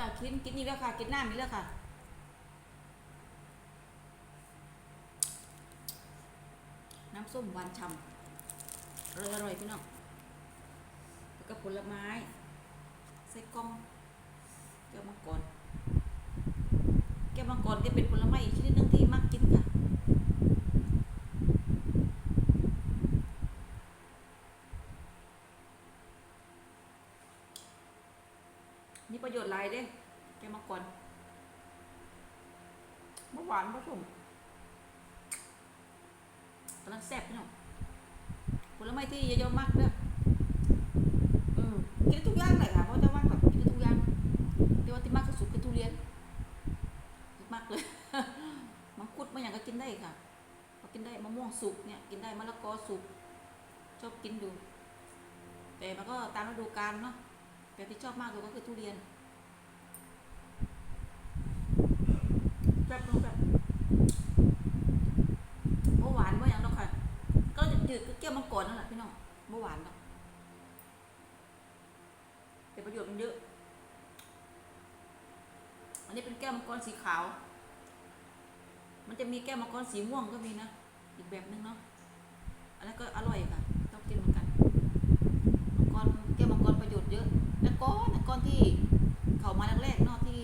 ค่ะกินกินนี่แล้วค่ะ กินน้ำนี่แล้วค่ะน้ำส้มหวานฉ่ำอร่อยอร่อยพี่น้องแล้วก็ผลไม้ใส่กล้อง แก้วมังกรแก้วมังกรจะเป็นผลไม้อีกชนิดหนึงที่มักกินค่ะ มีประโยชน์หลายเด้แกงมังกรเมื่อหวานผสมกำลังแซ่บพี่น้องผลไม้ที่เยอะๆมากเด้ออืมกินได้ทุกอย่างเลยค่ะเพราะจะว่างแบบกินได้ทุกอย่างเดี๋ยวว่าที่มากที่สุดคือทุเรียนมากเลยมังคุดมาอย่างก็กินได้ค่ะก็กินได้มะม่วงสุกเนี่ยกินได้มะละกอสุกชอบกินดู แต่มันก็ตามฤดูกาลเนาะ แต่ที่ชอบมากเลยก็คือทุเรียนแบบแบบเมื่อหวานเมื่ออย่างเนาะค่ะ ก็จืดก็เกี่ยวมังกรนั่นแหละพี่น้องเมื่อหวานเนาะแต่ประโยชน์มันเยอะ อันนี้เป็นแก้วมังกรสีขาว มันจะมีแก้วมังกรสีม่วงก็มีนะ อีกแบบนึงเนาะ อันนั้นก็อร่อยค่ะต้องกินเหมือนกัน มังกรแก้วมังกรประโย ชน์เยอะแต่ก้อนแต่ก้อนที่ เขามาแรกๆเนาะที่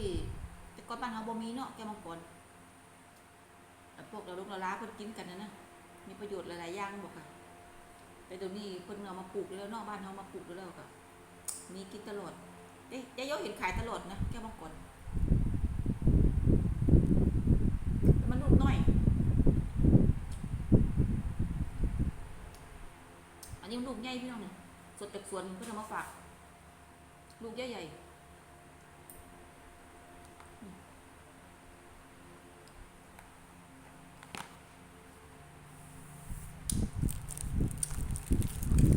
แต่ก้อนบ้านเฮาบ่มีเนาะแก้วมังกรแต่พวกเราลูกเราล้าเพิ่นกินกันนะนะมีประโยชน์หลายๆอย่างบอกค่ะแต่เดี๋ยวนี้เพิ่นเอามาปลูกแล้วเนอกบ้านเฮามาปลูกแล้วค่ะมีกินตลอดเอ๊ะยายโยเห็นขายตลอดนะแก้วมังกรแต่มันนุ่มหน่อย อันนี้มันลูกใหญ่พี่น้องเนี่ยสดจากสวนเพื่อทำมาฝาก ลูกใหญ่ๆ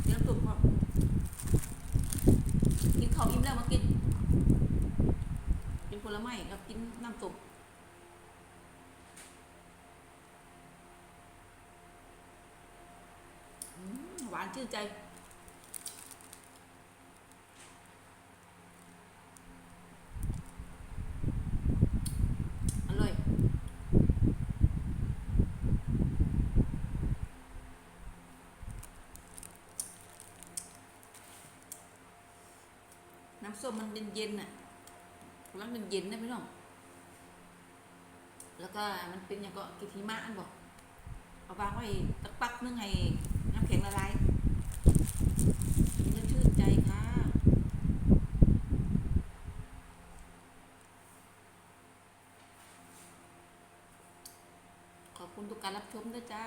เดี๋ยวตุ่มครับกินข้าวอิ่มแล้วมากิน กินผลไม้กับกินน้ำตุ่มหวานชื่นใจ อร่อย น้ำส้มมันเย็นๆน่ะร้อนมันเย็นนะพี่น้องแล้วก็มันเป็นอย่างก็กิทิมะอันบอกเอาวางไว้ตักปักนึงให้น้ำแข็งละลายมันจะชื่นใจค่ะขอบคุณทุกการรับชมด้วยจ้า